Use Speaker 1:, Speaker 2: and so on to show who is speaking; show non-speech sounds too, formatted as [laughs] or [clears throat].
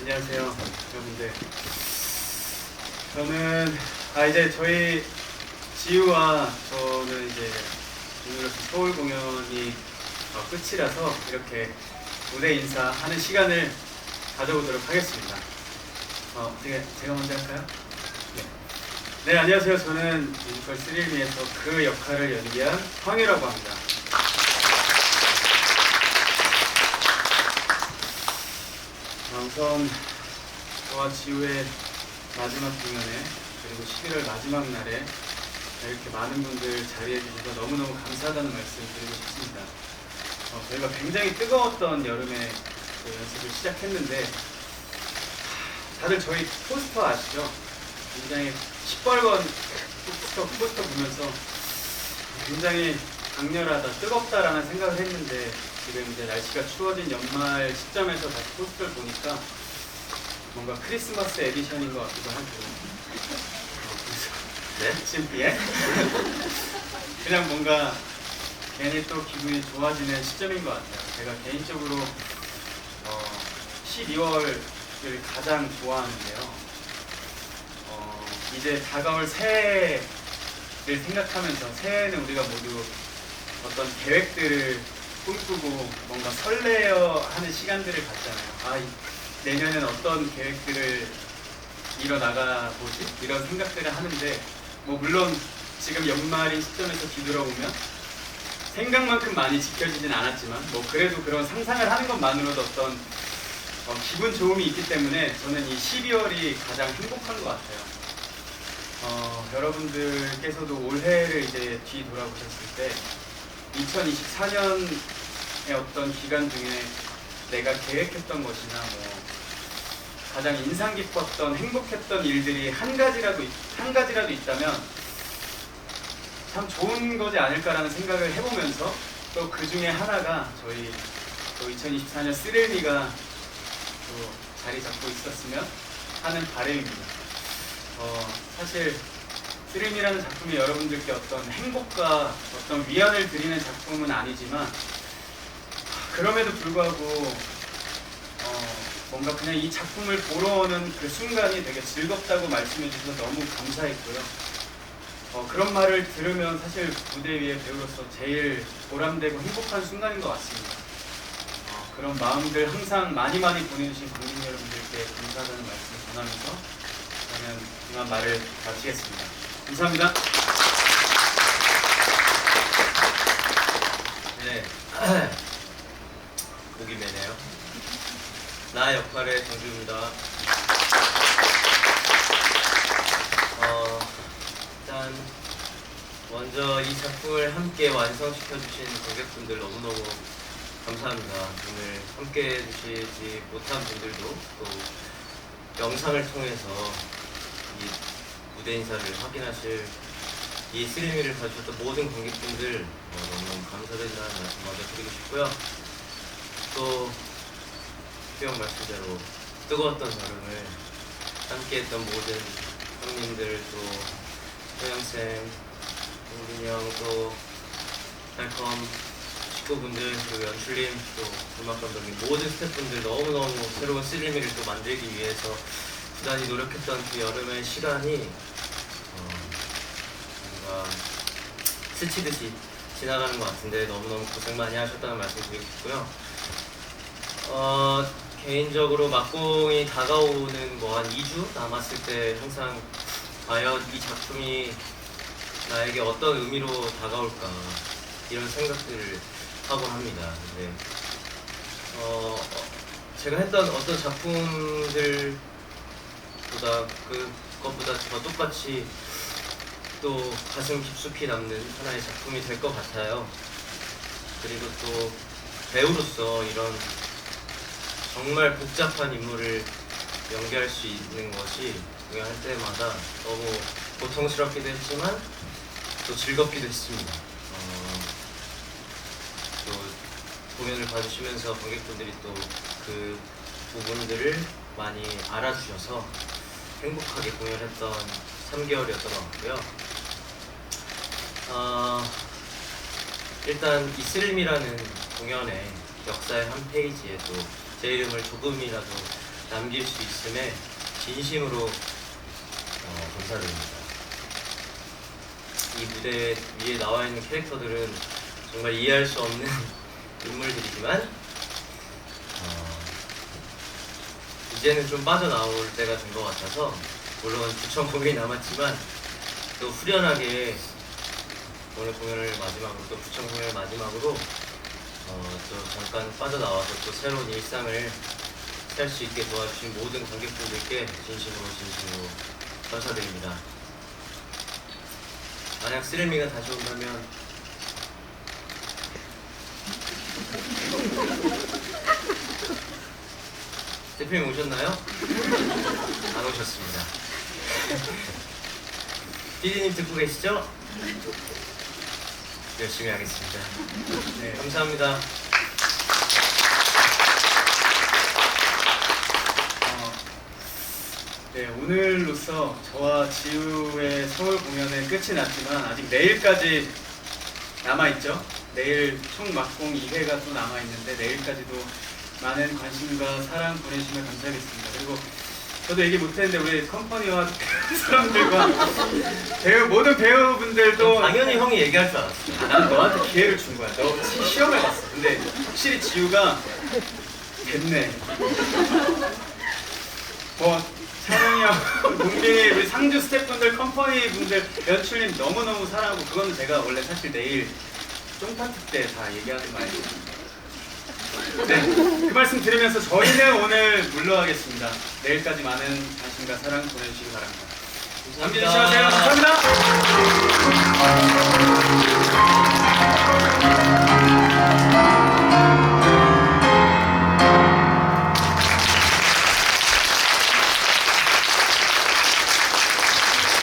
Speaker 1: 안녕하세요, 여러분들. 저는 아 이제 저희 지우와 저는 이제 오늘 서울 공연이 어, 끝이라서 이렇게 무대 인사하는 시간을 가져보도록 하겠습니다. 어, 어떻게 제가 먼저 할까요? 네. 네, 안녕하세요. 저는 뮤지컬 스릴미에서 그 역할을 연기한 황유라고 합니다. 아, 우선 저와 지우의 마지막 공연에 그리고 11월 마지막 날에 이렇게 많은 분들 자리해 주셔서 너무너무 감사하다는 말씀 드리고 싶습니다. 어, 저희가 굉장히 뜨거웠던 여름에 그 연습을 시작했는데 다들 저희 포스터 아시죠? 굉장히 시뻘건 포스터, 포스터 보면서 굉장히 강렬하다, 뜨겁다라는 생각을 했는데 지금 이제 날씨가 추워진 연말 시점에서 다시 포스터를 보니까 뭔가 크리스마스 에디션인 것 같기도 하고 어, 그래서
Speaker 2: 네?
Speaker 1: 심피에 [laughs] 그냥 뭔가 괜히 또 기분이 좋아지는 시점인 것 같아요. 제가 개인적으로 어, 12월을 가장 좋아하는데요. 어, 이제 다가올 새해를 생각하면서 새해는 우리가 모두 어떤 계획들을 꿈꾸고 뭔가 설레어 하는 시간들을 갖잖아요. 아, 이- 내년엔 어떤 계획들을 이뤄나가 보지? 이런 생각들을 하는데 뭐 물론 지금 연말인 시점에서 뒤돌아보면 생각만큼 많이 지켜지진 않았지만 뭐 그래도 그런 상상을 하는 것만으로도 어떤 어, 기분 좋음이 있기 때문에 저는 이 12월이 가장 행복한 것 같아요. 어, 여러분들께서도 올해를 이제 뒤돌아보셨을 때 2024년의 어떤 기간 중에 내가 계획했던 것이나 뭐 가장 인상 깊었던 행복했던 일들이 한 가지라도 있- 한 가지라도 있다면 참 좋은 거지 않을까라는 생각을 해보면서 또 그 중에 하나가 저희 또 2024년 스릴미가 또 자리 잡고 있었으면 하는 바람입니다. 어, 사실 스릴미라는 작품이 여러분들께 어떤 행복과 어떤 위안을 드리는 작품은 아니지만 그럼에도 불구하고 어, 뭔가 그냥 이 작품을 보러 오는 그 순간이 되게 즐겁다고 말씀해 주셔서 너무 감사했고요. 어, 그런 말을 들으면 사실 무대 위에 배우로서 제일 보람되고 행복한 순간인 것 같습니다. 어, 그런 마음들 항상 많이 많이 보내주신 관객 여러분들께 감사하다는 말씀을 전하면서 저는 이만 말을 마치겠습니다. 감사합니다.
Speaker 2: 네. [clears throat] 목이 메네요. 나 역할의 정주입니다. 어, 일단 먼저 이 작품을 함께 완성시켜주신 관객분들 너무너무 감사합니다. 오늘 함께 해주시지 못한 분들도 또 영상을 통해서 이 무대 인사를 확인하실 이 스리미를 봐주셨던 모든 관객분들 어, 너무너무 감사드린다는 말씀 먼저 드리고 싶고요. 또 수영 말씀대로 뜨거웠던 여름을 함께했던 모든 형님들 또 소영쌤, 용빈이 형, 또 달컴 식구분들 그리고 연출님 또 음악 감독님 모든 스태프분들 너무너무 새로운 스리미를 또 만들기 위해서 부단히 노력했던 그 여름의 시간이 어, 뭔가 스치듯이 지나가는 것 같은데 너무너무 고생 많이 하셨다는 말씀 드리고 싶고요. 어, 개인적으로 막공이 다가오는 뭐 한 2주 남았을 때 항상 과연 이 작품이 나에게 어떤 의미로 다가올까 이런 생각들을 하곤 합니다. 어, 어, 제가 했던 어떤 작품들 보다 그것보다 더 똑같이 또 가슴 깊숙이 남는 하나의 작품이 될 것 같아요. 그리고 또 배우로서 이런 정말 복잡한 인물을 연기할 수 있는 것이 공연할 때마다 너무 고통스럽기도 했지만 또 즐겁기도 했습니다. 어, 또 공연을 봐주시면서 관객분들이 또 그 부분들을 많이 알아주셔서 행복하게 공연했던 3개월이었던 것 같고요. 어, 일단 이 스릴미라는 공연의 역사의 한 페이지에 또제 이름을 조금이라도 남길 수 있음에 진심으로 어, 감사드립니다. 이 무대 위에 나와 있는 캐릭터들은 정말 이해할 수 없는 [laughs] 인물들이지만 이제는 좀 빠져나올 때가 된 것 같아서 물론 부천 공연이 남았지만 또 후련하게 오늘 공연을 마지막으로 또 부천 공연을 마지막으로 어, 또 잠깐 빠져나와서 또 새로운 일상을 살 수 있게 도와주신 모든 관객분들께 진심으로 진심으로 감사드립니다. 만약 쓰레미가 다시 온다면 대표님 오셨나요? 안 오셨습니다. 피디님 듣고 계시죠? 열심히 하겠습니다.
Speaker 1: 네.
Speaker 2: 감사합니다.
Speaker 1: 어, 네, 오늘로써 저와 지우의 서울 공연은 끝이 났지만 아직 내일까지 남아있죠. 내일 총 막공 2회가 또 남아있는데 내일까지도 많은 관심과 사랑 보내주시면 감사하겠습니다. 그리고 저도 얘기 못했는데 우리 컴퍼니와 [laughs] 사람들과 배우 모든 배우분들도
Speaker 2: 당연히 형이 얘기할 줄 알았어.
Speaker 1: 아, 나는 너한테 기회를 준 거야. 너 시- 시험을 봤어. 근데 확실히 지우가 됐네. 뭐 찬영이 형, 동빈이 우리 상주 스태프분들, 컴퍼니 분들, 연출님 너무 너무 사랑하고 그건 제가 원래 사실 내일 쫑파티 때 다 얘기하는 말이에요. 네, 그 말씀 드리면서 저희는 오늘 물러가겠습니다. 내일까지 많은 관심과 사랑 보내주시기 바랍니다. 남진 씨 하세요. 감사합니다.